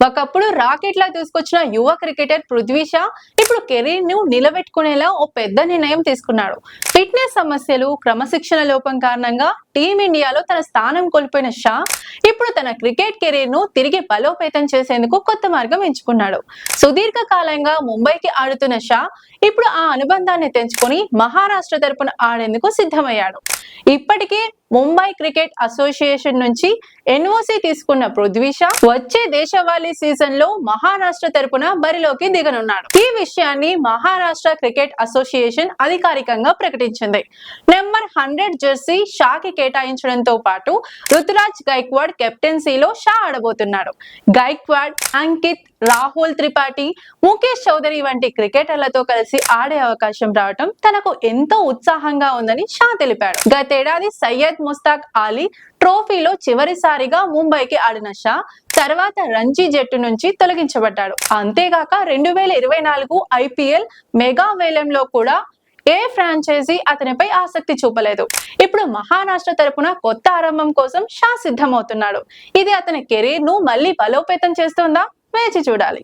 ఒకప్పుడు రాకెట్ లా తీసుకొచ్చిన యువ క్రికెటర్ పృథ్వీ షా ఇప్పుడు కెరీర్ను నిలబెట్టుకునేలా ఓ పెద్ద నిర్ణయం తీసుకున్నాడు. ఫిట్నెస్ సమస్యలు క్రమశిక్షణ లోపం కారణంగా టీమిండియాలో తన స్థానం కోల్పోయిన షా ఇప్పుడు తన క్రికెట్ కెరీర్ను తిరిగి బలోపేతం చేసేందుకు కొత్త మార్గం ఎంచుకున్నాడు. సుదీర్ఘ కాలంగా ముంబైకి ఆడుతున్న షా ఇప్పుడు ఆ అనుబంధాన్ని తెంచుకొని మహారాష్ట్ర తరపున ఆడేందుకు సిద్ధమయ్యాడు. ఇప్పటికే ముంబై క్రికెట్ అసోసియేషన్ నుంచి ఎన్ఓసి తీసుకున్న పృథ్వీ షా వచ్చే దేశవాళీ సీజన్లో మహారాష్ట్ర తరపున బరిలోకి దిగనున్నాడు. ఈ విషయాన్ని మహారాష్ట్ర క్రికెట్ అసోసియేషన్ అధికారికంగా ప్రకటించింది. నెంబర్ హండ్రెడ్ జెర్సీ షాకి కేటాయించడంతో పాటు రుతురాజ్ గైక్వాడ్ కెప్టెన్సీలో షా ఆడబోతున్నాడు గైక్వాడ్ అంకిత్ రాహుల్ త్రిపాఠి ముఖేష్ చౌదరి వంటి క్రికెటర్లతో కలిసి ఆడే అవకాశం రావటం తనకు ఎంతో ఉత్సాహంగా ఉందని షా తెలిపాడు. గతేడాది సయ్యద్ ముస్తాక్ అలీ ట్రోఫీలో చివరిసారిగా ముంబైకి ఆడిన షా తర్వాత రంజీ జట్టు నుంచి తొలగించబడ్డాడు. అంతేగాక రెండు వేల ఇరవై నాలుగు ఐపీఎల్ మెగా వేలంలో కూడా ఏ ఫ్రాంచైజీ అతనిపై ఆసక్తి చూపలేదు. ఇప్పుడు మహారాష్ట్ర తరపున కొత్త ఆరంభం కోసం షా సిద్ధమవుతున్నాడు. ఇది అతని కెరీర్ను మళ్ళీ బలోపేతం చేస్తుందా? వేచి చూడాలి.